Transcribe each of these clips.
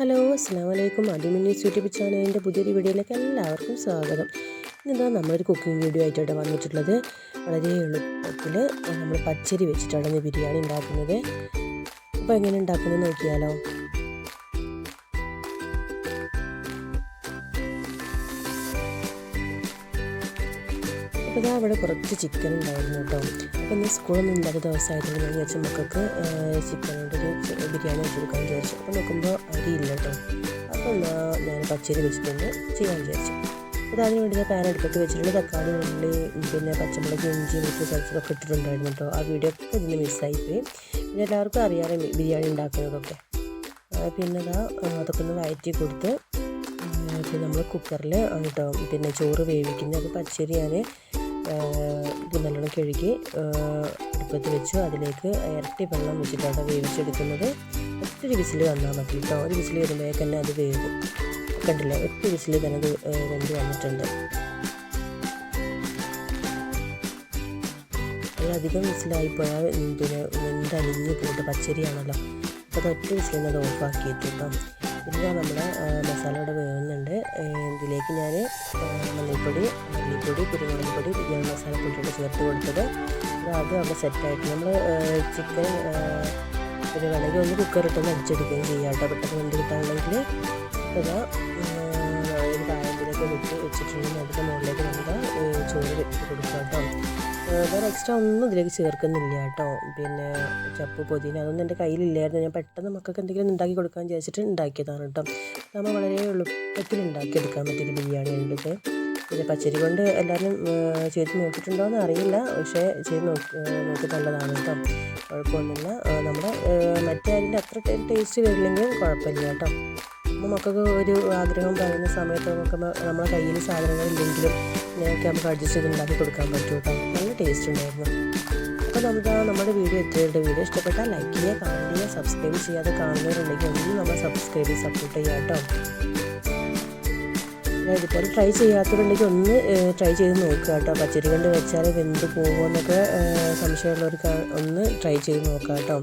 Hello അസ്സാം വലൈക്കും അടിമിന്നീസ് YouTube ചാനലിന്റെ പുതിയൊരു വീഡിയോയിലേക്ക് എല്ലാവർക്കും സ്വാഗതം. ഇന്നെന്താ നമ്മളൊരു കുക്കിംഗ് വീഡിയോ ആയിട്ടാണ് വന്നിട്ടുള്ളത്. വളരെ എളുപ്പത്തിൽ നമ്മൾ പച്ചരി വെച്ചിട്ടാണ് ബിരിയാണി ഉണ്ടാക്കുന്നത്. അപ്പോൾ എങ്ങനെ ഉണ്ടാക്കുന്നത് നോക്കിയാലോ. അപ്പോൾ ഇതാ അവിടെ കുറച്ച് ചിക്കൻ ഉണ്ടായിരുന്നു കേട്ടോ. അപ്പോൾ ഇന്ന് സ്കൂളൊന്നും ഇല്ലാത്ത ദിവസമായിരുന്നു ഞാൻ വിചാരിച്ച മക്കൾക്ക് ചിക്കൻ കൊണ്ടൊരു ബിരിയാണി വെച്ച് കൊടുക്കാൻ വിചാരിച്ചു. അപ്പോൾ നോക്കുമ്പോൾ അരിയില്ല കേട്ടോ. അപ്പോൾ എന്നാൽ ഞാൻ പച്ചരി വെച്ചിട്ടുണ്ട് ചെയ്യാൻ വിചാരിച്ചു. അപ്പോൾ അതിന് വേണ്ടി പാൻ അടുപ്പത്ത് വെച്ചിട്ടുണ്ട്. തക്കാളി ഉള്ളി പിന്നെ പച്ചമുളക് ഇഞ്ചി മുട്ട് ചതച്ചതൊക്കെ ഇട്ടിട്ടുണ്ടായിരുന്നു കേട്ടോ. ആ വീഡിയോ ഒക്കെ ഇതിന് മിസ്സായിപ്പോയി പിന്നെ എല്ലാവർക്കും അറിയാതെ ബിരിയാണി ഉണ്ടാക്കുന്നതൊക്കെ. പിന്നെ അതാ അതൊക്കെ ഒന്ന് വയറ്റി കൊടുത്ത് പിന്നെ നമ്മൾ കുക്കറിൽ കേട്ടോ പിന്നെ ചോറ് വേവിക്കുന്നത്. അത് പച്ചരി ഞാൻ നല്ലോണം കഴുകി അടുപ്പത്ത് വെച്ചു. അതിലേക്ക് ഇരട്ടി വെള്ളം വെച്ചിട്ടാണ് വേവിച്ചെടുക്കുന്നത്. ഒത്തിരി വിസിൽ വന്നാൽ മതി കേട്ടോ. ഒരു വിസിൽ വരുമ്പോഴേക്ക് തന്നെ അത് വേവും. കണ്ടില്ല? ഒറ്റ വിസിൽ തന്നെ അത് വെന്ത് വന്നിട്ടുണ്ട്. അധികം വിസിലായി പോയാൽ പിന്നെ വെന്തലിഞ്ഞ് പോയിട്ട് പച്ചരിയാണല്ലോ. അപ്പോൾ അത് ഒറ്റ വിസിൽ തന്നെ അത് ഓഫാക്കിയിട്ട് കേട്ടോ പിന്നെ നമ്മുടെ മസാല ഇവിടെ വേവുന്നുണ്ട്. ഇതിലേക്ക് ഞാൻ മല്ലിപ്പൊടി മല്ലിപ്പൊടി കുരുമുളക് പൊടി ബിരിയാണി മസാല പൊടിയൊക്കെ ചേർത്ത് കൊടുത്തത്. അത് അവിടെ സെറ്റായിട്ട് നമ്മൾ ചിക്കൻ പിന്നെ വേണമെങ്കിൽ ഒന്ന് കുക്കറിട്ടൊന്ന് അടിച്ചെടുക്കുകയും ചെയ്യാം കേട്ടോ. പെട്ടെന്ന് വെന്ത് കിട്ടാണെങ്കിൽ ഇതാ ഒരു വിട്ട് വെച്ചിട്ടുണ്ടെങ്കിൽ അതിന്റെ മുകളിലേക്ക് നമുക്ക് ചോറ് വെച്ച് കൊടുക്കാം കേട്ടോ. വേറെ എക്സ്ട്രാ ഒന്നും ഇതിലേക്ക് ചേർക്കുന്നില്ല കേട്ടോ. പിന്നെ ചപ്പ് പൊതിന അതൊന്നും എന്റെ കയ്യിലില്ലായിരുന്നു. ഞാൻ പെട്ടെന്ന് മക്കൾക്ക് എന്തെങ്കിലും ഉണ്ടാക്കി കൊടുക്കാൻ വിചാരിച്ചിട്ട് ഉണ്ടാക്കിയതാണ് കേട്ടോ. നമ്മൾ വളരെ എളുപ്പത്തിൽ ഉണ്ടാക്കിയെടുക്കാൻ പറ്റിയൊരു ബിരിയാണി ഉണ്ടത് പിന്നെ പച്ചരി കൊണ്ട് എല്ലാവരും ചെയ്ത് നോക്കിയിട്ടുണ്ടോ എന്ന് അറിയില്ല. പക്ഷേ ചെയ്ത് നോക്കി നോക്കിയിട്ടുള്ളതാണ് കേട്ടോ. കുഴപ്പമൊന്നുമില്ല. നമ്മുടെ മറ്റേ അതിന്റെ അത്ര ടേസ്റ്റ് വരില്ലെങ്കിലും കുഴപ്പമില്ല കേട്ടോ. അപ്പോൾ മക്കൾക്ക് ഒരു ആഗ്രഹം പറയുന്ന സമയത്ത് നമുക്ക് നമ്മുടെ കയ്യിൽ സാധനങ്ങൾ ഇല്ലെങ്കിലും ഇങ്ങനെയൊക്കെ നമുക്ക് അഡ്ജസ്റ്റ് ചെയ്ത് ഉണ്ടാക്കി കൊടുക്കാൻ പറ്റും കേട്ടോ. നല്ല ടേസ്റ്റ് ഉണ്ടായിരുന്നു. അപ്പോൾ നമുക്ക് നമ്മുടെ വീഡിയോ എത്രയുടെ വീഡിയോ ഇഷ്ടപ്പെട്ടാൽ ലൈക്ക് ചെയ്യുക കമന്റ് ചെയ്യുക സബ്സ്ക്രൈബ് ചെയ്യാതെ കാണുന്നവരുണ്ടെങ്കിൽ ഒന്നും നമ്മൾ സബ്സ്ക്രൈബ് ചെയ്ത് സപ്പോർട്ട് ചെയ്യാം കേട്ടോ. ഇതുപോലെ ട്രൈ ചെയ്യാത്തവരുണ്ടെങ്കിൽ ഒന്ന് ട്രൈ ചെയ്ത് നോക്കുക കേട്ടോ. പച്ചരി കൊണ്ട് വെച്ചാൽ വെന്ത് പോകുമോ എന്നൊക്കെ സംശയമുള്ളവർക്ക് ഒന്ന് ട്രൈ ചെയ്ത് നോക്കുക കേട്ടോ.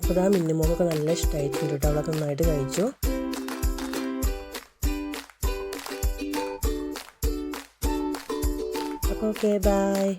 അപ്പോൾ ആ മിന്നുമോളൊക്കെ നല്ല ഇഷ്ടമായിട്ടുണ്ട് കേട്ടോ. അവളൊക്കെ നന്നായിട്ട് കഴിച്ചു. അപ്പോൾ ഓക്കെ ബായ്